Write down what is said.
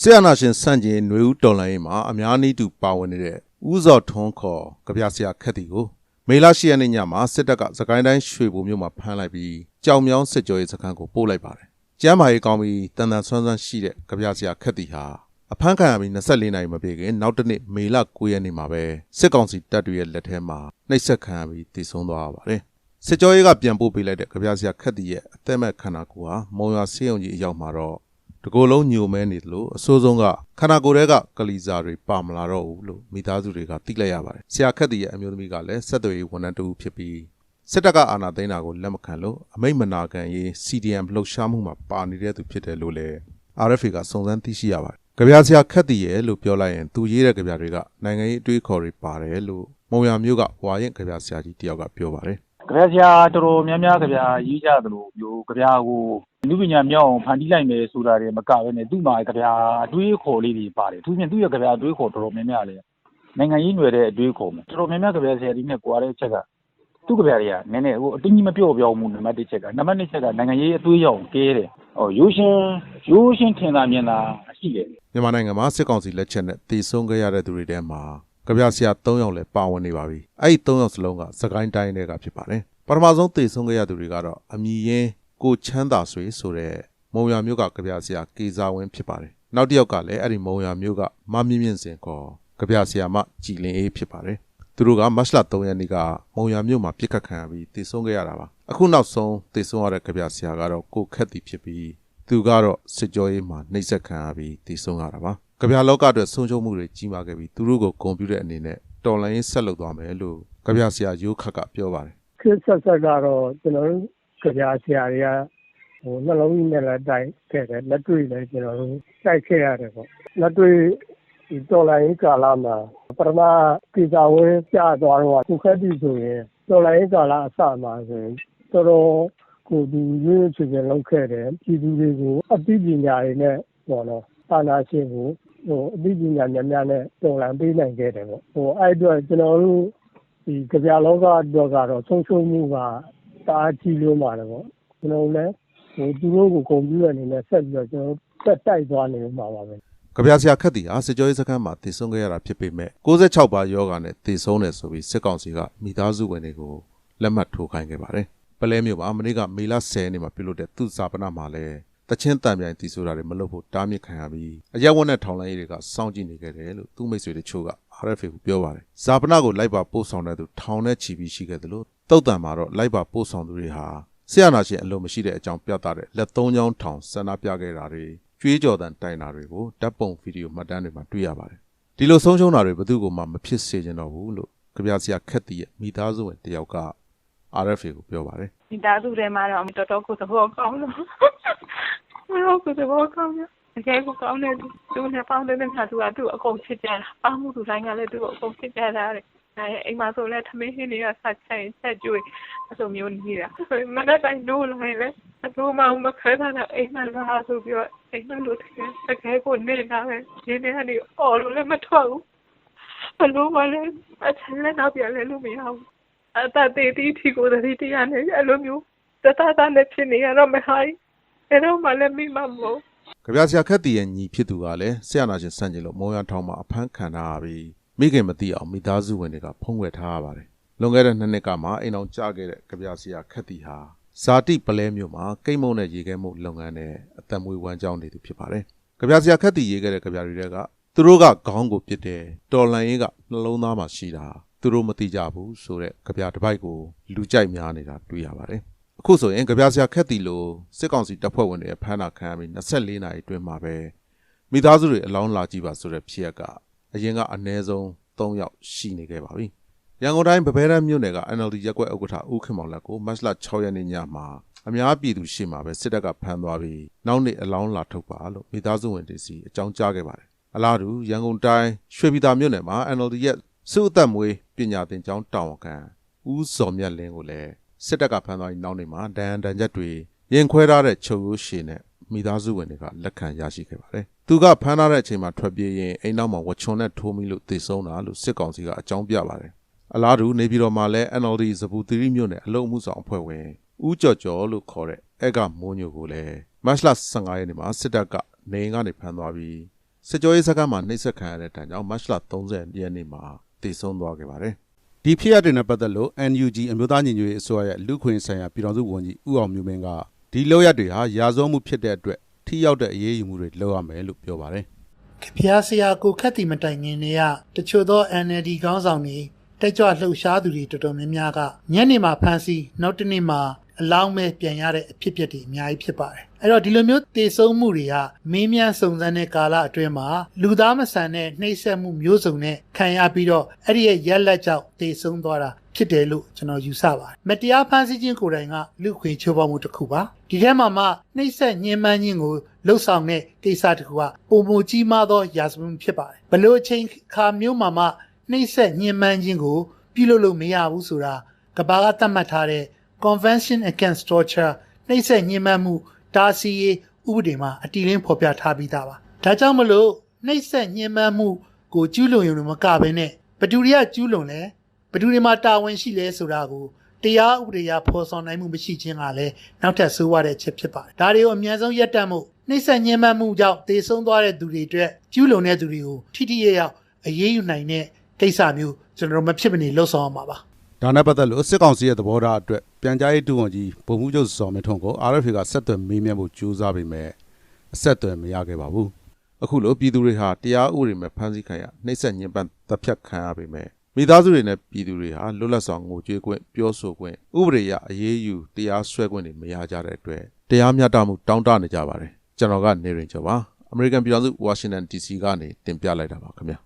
ဆီယနာရှင်စန့်ကျင်ຫນွေဦးတော်လိုင်းရေးမှာအများနည်းတူပါဝင်နေတဲ့ဦးဇော်ထွန်းခေါ်ကြပြဆရာခက်တီကိုမေလ10ရက်နေ့ညမှာစစ်တပ်ကစကိုင်းတိုင်းရွှေဘုံမြို့မှာဖမ်းလိုက်ပြီးကြောင်မြောင်းစစ်ကြောရေးစခန်းကိုပို့လိုက်ပါတယ်။ကျမ်းမာရေးကောင်းပြီးတန်တန်ဆွမ်းဆွမ်းရှိတဲ့ကြပြဆရာခက်တီဟာအဖမ်းခံရပြီး24နာရီမပြည့်ခင်နောက်တစ်နေ့မေလ9ရက်နေ့မှာပဲစစ်ကောင်စီတပ်တွေရဲ့လက်ထဲမှာနှိပ်စက်ခံရပြီးတည်ဆုံးသွားရပါတယ်။စစ်ကြောရေးကပြန်ပို့ပေးလိုက်တဲ့ကြပြဆရာခက်တီရဲ့အသက်မဲ့ခန္ဓာကိုယ်ဟာမုံရွာဆေးရုံကြီးအရောက်မှာတော့ တကိုယ်လုံးညိုမဲနေတယ်လို့အဆိုးဆုံးကခန္ဓာကိုယ်ထဲကကလီစာတွေပါမလာတော့ဘူးလို့မိသားစုတွေကသိလိုက်ရပါတယ်။ဆရာခက်တီရဲ့အမျိုးသမီးကလည်းဆက်သွယ်ရေးဝန်ထမ်းတူဖြစ်ပြီးစစ်တပ်ကအာဏာသိမ်းတာကိုလက်မခံလို့အမိတ်မနာခံရေး CDM လှုပ်ရှားမှုမှာပါနေတဲ့သူဖြစ်တယ်လို့လည်း RFA ကစုံစမ်းသိရှိရပါတယ်။ကြပြဆရာခက်တီရဲ့လို့ပြောလိုက်ရင်သူရေးတဲ့ကြပြတွေကနိုင်ငံရေးအတွေးခေါ်တွေပါတယ်လို့မုံရမျိုးကဝါရင်ကြပြဆရာကြီးတယောက်ကပြောပါတယ်။ကြပြဆရာတော်တော်များများကြပြရေးကြသလိုမျိုးကြပြကို လူပညာမြောက်အောင်ဖန်တီးလိုက်မယ်ဆိုတာတွေမကဘဲနဲ့သူ့မှာကြပြအတွေးအခေါ်လေးတွေပါတယ်သူပြင်သူ့ရဲ့ကြပြအတွေးခေါ်တော်တော်များများလေနိုင်ငံရေးຫນွယ်တဲ့အတွေးခေါ်မှာတော်တော်များများကြပြဆရာဒီနဲ့ကြွားတဲ့ချက်ကသူ့ကြပြတွေကနည်းနည်းဟိုအတင်းကြီးမပြော့ပြောင်းမှုနံပါတ်1ချက်ကနံပါတ်2ချက်ကနိုင်ငံရေးအတွေးရောင်ကဲတယ်ဟိုရိုးရှင်းရိုးရှင်းထင်သာမြင်သာရှိတယ်မြန်မာနိုင်ငံမှာစစ်ကောင်စီလက်ချက်နဲ့တည်ဆုံးခဲ့ရတဲ့သူတွေထဲမှာကြပြဆရာ၃ယောက်လည်းပါဝင်နေပါပြီ။အဲ့ဒီ၃ယောက်စလုံးကစကိုင်းတိုင်းတွေကဖြစ်ပါတယ်။ပထမဆုံးတည်ဆုံးခဲ့ရသူတွေကတော့အမည်ရင်း ကိုချမ်းသာဆွေဆိုတဲ့မုံရမျိုးကကြပြဆရာကေဇာဝင်းဖြစ်ပါတယ်။နောက်တစ်ယောက်ကလည်းအဲ့ဒီမုံရမျိုးကမမြင့်မြင့်စင်ခေါ်ကြပြဆရာမကြည်လင်အေးဖြစ်ပါတယ်။သူတို့ကမတ်လ3ရက်နေ့ကမုံရမျိုးမှာပြစ်ခတ်ခံရပြီးတည်ဆုံးခဲ့ရတာပါ။အခုနောက်ဆုံးတည်ဆုံးရတဲ့ကြပြဆရာကတော့ကိုခက်တီဖြစ်ပြီးသူကတော့စစ်ကြောရေးမှာနှိပ်စက်ခံရပြီးတည်ဆုံးရတာပါ။ကြပြလောကအတွက်ဆုံးရှုံးမှုတွေကြီးမားခဲ့ပြီးသူတို့ကိုဂုဏ်ပြုတဲ့အနေနဲ့တော်လိုင်းရေးဆက်လုပ်သွားမယ်လို့ကြပြဆရာရိုးခတ်ကပြောပါတယ်ခစ်ဆက်ဆက်ကတော့ကျွန်တော်တို့ ကြပြဆရာတွေကဟိုနှလုံးကြီးနဲ့လည်းတိုက်ခဲ့တယ်လက်တွေ့လည်းကျွန်တော်တို့တိုက်ခဲ့ရတယ်ပေါ့လက်တွေ့ဒီတော်လိုင်းကာလမှာပထမကိစ္စဝဲပြသွားတော့ခုခက်ပြီဆိုရင်တော်လိုင်းကာလအစမှာဆိုရင်တော်တော်ကိုဒီရွေးချယ်ချယ်လုပ်ခဲ့တယ်ပြည်သူတွေကိုအသိပညာတွေနဲ့ပေါ့နော်အာနာရှင်ကိုဟိုအသိပညာများများနဲ့တော်လန်ပေးနိုင်ခဲ့တယ်ပေါ့ဟိုအဲ့အတွက်ကျွန်တော်တို့ဒီကြပြလောကအတွက်ကတော့ဆုံးရှုံးမှုက တအားကြီးလို့ပါတယ်ပေါ့ကျွန်တော်လည်းဟိုသူတို့ကိုဂုဏ်ပြုတဲ့အနေနဲ့ဆက်ပြီးတော့ကျွန်တော်ဆက်တိုက်သွားနေမှာပါပဲ။ကြပြဆရာခက်တီဟာစစ်ကြောရေးစခန်းမှာတည်ဆုံးခဲ့ရတာဖြစ်ပေမဲ့66ပါယောဂါနဲ့တည်ဆုံးတယ်ဆိုပြီးစစ်ကောင်စီကမိသားစုဝင်တွေကိုလက်မှတ်ထိုးခိုင်းခဲ့ပါတယ်။ပလဲမျိုးမှာမနေ့ကမေလ10ရက်နေ့မှာပြုလုပ်တဲ့သူ့စာပနာမှာလည်းတချင်းတံပြိုင်တည်ဆိုတာတွေမလုပ်ဖို့တားမြစ်ခံရပြီးအရက်ဝတ်နဲ့ထောင်လိုင်းရေးတွေကစောင့်ကြည့်နေခဲ့တယ်လို့သူ့မိတ်ဆွေတို့ချို့က RFA ကိုပြောပါတယ်။ဇာပနာကိုလိုက်ပါပို့ဆောင်တဲ့သူထောင်နဲ့ချီပြီးရှိခဲ့တယ်လို့ တုတ်တန်မှာတော့လိုက်ပါပို့ဆောင်သူတွေဟာဆရာနာရှင်အလုံးမရှိတဲ့အကြောင်းပြသတဲ့လက်သုံးချောင်းထောင်ဆန္ဒပြခဲ့တာတွေကြွေးကြော်တန်တိုင်တာတွေကိုဓာတ်ပုံဗီဒီယိုမှတ်တမ်းတွေမှာတွေ့ရပါတယ်။ဒီလိုဆုံးရှုံးတာတွေဘယ်သူကမှမဖြစ်စေချင်တော့ဘူးလို့ကြပြဆရာခက်တီရဲ့မိသားစုဝင်တယောက်က RFA ကိုပြောပါတယ်မိသားစုထဲမှာတော့တော်တော်ကိုသဘောကောင်းလို့တော်ကိုသဘောကောင်းတယ်တကယ်ကိုကောင်းတယ်သူနဲ့ပေါင်းတဲ့ခါသူကသူ့အကုန်ချစ်ကြတာပေါင်းမှုသူတိုင်းကလည်းသူ့ကိုအကုန်ချစ်ကြတာတဲ့ အဲအိမ်မှာဆိုလဲသမင်းဟင်းတွေကဆက်ချိုင်ဆက်ကျွေးအလိုမျိုးနေတာမနေ့တိုင်းလို့လာရင်လည်းအလိုမှမခဲတာအိမ်မှာလာဆိုပြီးတော့အိမ်မှာလို့တကယ်တကယ်ကိုနေတာပဲဒီနေ့ကနေအော်လို့လည်းမထွက်ဘူးအလိုမှလည်းအချက်လည်းတော့ပြန်လဲလို့မရဘူးအတတေတီထီကိုတတိတရားနဲ့အဲ့လိုမျိုးတတတနဲ့ဖြစ်နေရတော့မဟိုင်းအဲ့တော့မှလည်းမိမမဟုတ်။ကြပြဆရာခက်တီရဲ့ညီဖြစ်သူကလည်းဆရာနာရှင်စန့်ကျင်လို့မုံရထောင်မှာအဖမ်းခံထားရပြီး မိခင်မသိအောင်မိသားစုဝင်တွေကဖုံးကွယ်ထားရပါတယ်။လွန်ခဲ့တဲ့နှစ်နှစ်ကမှအိမ်အောင်ကြားခဲ့တဲ့ကြပြဆရာခက်တီဟာဇာတိပလဲမျိုးမှာကိတ်မုံနဲ့ရေခဲမှုလုပ်ငန်းနဲ့အသက်မွေးဝမ်းကြောင်းနေသူဖြစ်ပါတယ်။ကြပြဆရာခက်တီရေးခဲ့တဲ့ကြပြတွေတွေကသူတို့ကခေါင်းကိုပြစ်တယ်တော်လန်ရေးကနှလုံးသားမှာရှိတာသူတို့မသိကြဘူးဆိုတဲ့ကြပြတစ်ပိုက်ကိုလူကြိုက်များနေတာတွေ့ရပါတယ်။အခုဆိုရင်ကြပြဆရာခက်တီလိုစစ်ကောင်စီတပ်ဖွဲ့ဝင်တွေဖမ်းတာခံရပြီး24နာရီအတွင်းမှာပဲမိသားစုတွေအလောင်းလာကြည့်ပါဆိုတဲ့ဖြစ်ရပ်က အရင်ကအနည်းဆုံး3ယောက်ရှိနေခဲ့ပါပြီ။ရန်ကုန်တိုင်းဗဘဲတန်းမြို့နယ်က NLD ရက်ကွက်ဥက္ကဋ္ဌဦးခင်မောင်လက်ကိုမတ်လ6ရက်နေ့ညမှာအများပြည်သူရှေ့မှာပဲစစ်တပ်ကဖမ်းသွားပြီးနောက်နေ့အလောင်းလာထုတ်ပါလို့မိသားစုဝင်တွေစီအကြောင်းကြားခဲ့ပါတယ်။အလားတူရန်ကုန်တိုင်းရွှေပြည်သာမြို့နယ်မှာ NLD ရဲ့စုအသက်မွေးပညာသင်ကျောင်းတာဝန်ခံဦးစော်မြတ်လင်းကိုလည်းစစ်တပ်ကဖမ်းသွားပြီးနောက်နေမှာဒဏ်ဒဏ်ချက်တွေရင်ခွဲထားတဲ့ချုပ်ရိုးရှည်နဲ့ မိသားစုဝင်တွေကလက်ခံရရှိခဲ့ပါတယ်။သူကဖမ်းထားတဲ့အချိန်မှာထွက်ပြေးရင်အိမ်နောက်မှာဝချွန်နဲ့ထိုးမိလို့သေဆုံးတာလို့စစ်ကောင်စီကအကြောင်းပြပါတယ်။အလားတူနေပြည်တော်မှာလည်း NLD ဇပူသီရိမြို့နယ်အလုံမှုဆောင်အဖွဲ့ဝင်ဦးကျော်ကျော်လို့ခေါ်တဲ့အဲ့ကမိုးညိုကိုလည်းမတ်လ15ရက်နေ့မှာစစ်တပ်ကနေအိမ်ကနေဖမ်းသွားပြီးစစ်ကြောရေးစခန်းမှာနှိပ်စက်ခံရတဲ့တန်ကြောင့်မတ်လ30ရက်နေ့မှာတည်ဆုံးသွားခဲ့ပါတယ်ဒီဖြစ်ရပ်တွေနဲ့ပတ်သက်လို့ NUG အမျိုးသားညီညွတ်ရေးအစိုးရရဲ့လူခွင့်ဆိုင်ရာပြည်ထောင်စုဝန်ကြီးဦးအောင်မျိုးမင်းက ဒီလောက်ရက်တွေဟာရာဇဝမှုဖြစ်တဲ့အတွက်ထိရောက်တဲ့အရေးယူမှုတွေလုပ်ရမယ်လို့ပြောပါတယ်ခဖျားဆရာကိုခတ်တီမတိုင်ငင်နေရတချို့သော NLD ခေါင်းဆောင်တွေတက်ကြွလှုပ်ရှားသူတွေတော်တော်များများကညနေမှာဖမ်းဆီးနောက်တစ်နေ့မှာအလောင်းမဲ့ပြန်ရတဲ့အဖြစ်အပျက်တွေအများကြီးဖြစ်ပါတယ်အဲ့တော့ဒီလိုမျိုးတေဆုံးမှုတွေကမင်းမြန်စုံစမ်းတဲ့ကာလအတွင်းမှာလူသားမဆန်တဲ့နှိပ်စက်မှုမျိုးစုံနဲ့ခံရပြီးတော့အဲ့ဒီရဲ့ရက်လက်ကြောင့်တေဆုံးသွားတာဖြစ်တယ်လို့ကျွန်တော်ယူဆပါတယ်မတရားဖမ်းဆီးခြင်းကိုယ်တိုင်ကလူခွင့်ချိုးဖောက်မှုတစ်ခုပါ ဒီထဲမှာမှနှိပ်စက်ညှဉ်းပန်းခြင်းကိုလှုပ်ဆောင်တဲ့ကိစ္စတစ်ခုကပုံမကြီးမားသောရာဇဝတ်မှုဖြစ်ပါတယ်ဘလို့အချိန်ခါမျိုးမှာမှနှိပ်စက်ညှဉ်းပန်းခြင်းကိုပြုလုပ်လို့မရဘူးဆိုတာကဘာကသတ်မှတ်ထားတဲ့ Convention Against Torture နှိပ်စက်ညှဉ်းပန်းမှုတားဆီးရေးဥပဒေမှာအတည်လင်းဖော်ပြထားပြီးသားပါဒါကြောင့်မလို့နှိပ်စက်ညှဉ်းပန်းမှုကိုကျူးလွန်ရုံနဲ့မကဘဲနဲ့ဘယ်သူတွေကကျူးလွန်လဲဘယ်သူတွေမှာတာဝန်ရှိလဲဆိုတာကို တရားဥပဒေအရဖော်ဆောင်နိုင်မှုမရှိခြင်းကလည်းနောက်ထပ်ဆိုးရတဲ့အချက်ဖြစ်ပါတယ်ဒါတွေကိုအများဆုံးရပ်တန့်မှုနှိပ်စက်ညှဉ်းပန်းမှုကြောင့်တေဆုံးသွားတဲ့သူတွေအတွက်ကျူးလွန်တဲ့သူတွေကိုထိထိရရောက်အရေးယူနိုင်တဲ့ကိစ္စမျိုးကျွန်တော်တို့မဖြစ်မနေလှုပ်ဆောင်ရမှာပါဒါနဲ့ပတ်သက်လို့စစ်ကောင်စီရဲ့သဘောထားအတွက်ပြန်ကြားရေးဒုဝန်ကြီးဗိုလ်မှူးချုပ်စော်မင်းထွန်းကို RFA ကဆက်သွယ်မေးမြန်းဖို့ကြိုးစားပေမဲ့အဆက်အသွယ်မရခဲ့ပါဘူးအခုလိုပြည်သူတွေဟာတရားဥပဒေမဲ့ဖမ်းဆီးခံရနှိပ်စက်ညှဉ်းပန်းတပ်ဖြတ်ခံရပေမဲ့ မိသားစုတွေနဲ့ပြည်သူတွေဟာလွတ်လပ်စွာငိုကြွေးခွင့်ပြောဆိုခွင့်ဥပဒေအရအရေးယူတရားစွဲခွင့်တွေမရကြတဲ့အတွက်တရားမျှတမှုတောင်းတနေကြပါတယ်ကျွန်တော်ကနေရင်ကျော်ပါအမေရိကန်ပြည်ထောင်စုဝါရှင်တန် DC ကနေတင်ပြလိုက်တာပါခင်ဗျာ